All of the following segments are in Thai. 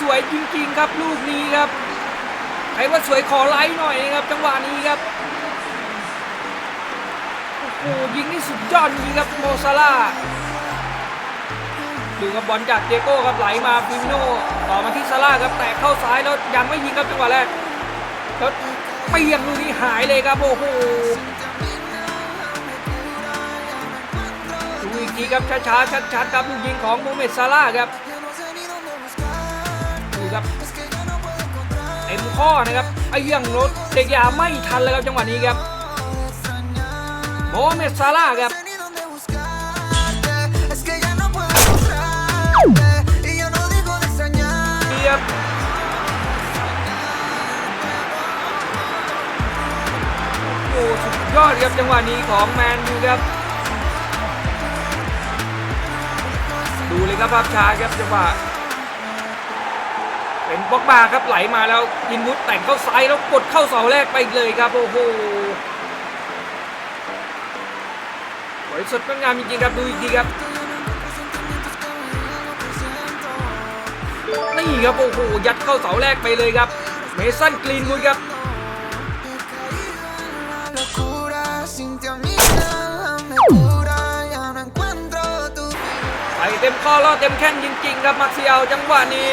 สวยจริงๆครับลูกนี้ครับใครว่าสวยขอไลค์หน่อยนะครับ จังหวะนี้ครับโอ้โหยิงนี่สุดยอดจริงครับโมซาร่าดูกับบอลจากเจโก้ครับไหลมาฟิมิโน่ต่อมาที่ซาร่าครับแตะเข้าซ้ายแล้วยังไม่ยิงครับจังหวะแรกแล้วเปียงลูกนี้หายเลยครับโอ้โหดูอีกทีครับช้าๆชัดๆครับลูกยิงของโมเมดซาร่าครับ ครับเต็มข้อนะครับไอ้เรื่องรถเด็กยาไม่ทันเลยครับจังหวะนี้ครับโมเมซาร่าครับยบโอ้สุดยอดครับจังหวะนี้ของแมนยูครับ ดูเลยครับภาพช้าครับจังหวะ เป็นบล็อกบาครับไหลมาแล้วอินวุฒแต่งเข้าซ้ายแล้วกดเข้าเสาแรกไปเลยครับโอ้โหสวยสดงดงามจริงๆครับดูอีกทีครับนี่ครับโอ้โหยัดเข้าเสาแรกไปเลยครับ เมสันกรีนวูดครับไปเต็มข้อล่อเต็มแข้งจริงๆครับมาเซียลจังหวะนี้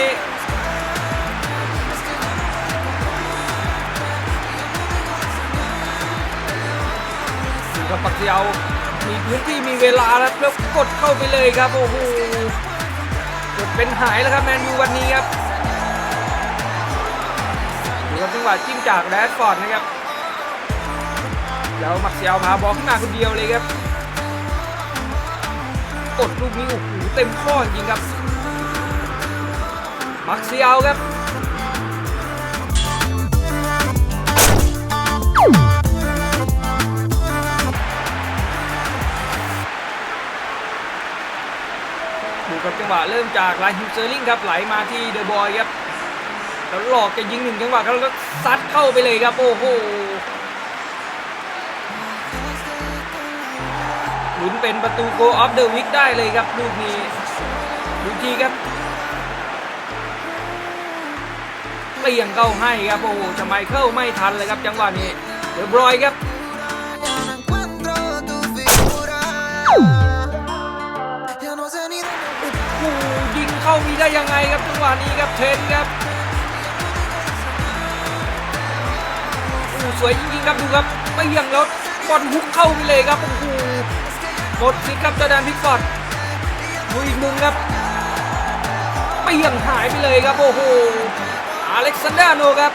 ดูครับมาร์เซียลมีพื้นที่มีเวลาแล้วแล้วกดเข้าไปเลยครับโอ้โหกดเป็นหายแล้วครับแมนยูวันนี้ครับดูครับจังหวะจิ้มจากแรดฟอร์ดนะครับแล้วมาร์เซียลพาบอลขึ้นมาคนเดียวเลยครับกดลูกนี้โอ้โหเต็มข้อจริงครับ มักเซียลครับ ดูกับจังหวะเริ่มจากไลฮิวเซอร์ลิงครับไหลมาที่เดอะบอยครับแล้วหลอกจะยิงหนึ่งจังหวะครับแล้วก็ซัดเข้าไปเลยครับโอ้โหลุ้นเป็นประตูโกออฟเดอะวิกได้เลยครับลูกนี้ดูทีครับเปลี่ยงเข้าให้ครับโอ้โหทำไมเข้าไม่ทันเลยครับจังหวะนี้เดอะบอยครับ มีได้ยังไงครับจังหวะนี้ครับเทนครับโอ้สวยจริงๆครับดูครับไม่ยังแล้วบอลฮุกเข้าไปเลยครับโอ้โหหมดสิครับจอแดนพิกฟอร์ดดูอีกมุมครับไม่ยังหายไปเลยครับโอ้โหอเล็กซานเดอร์โนครับ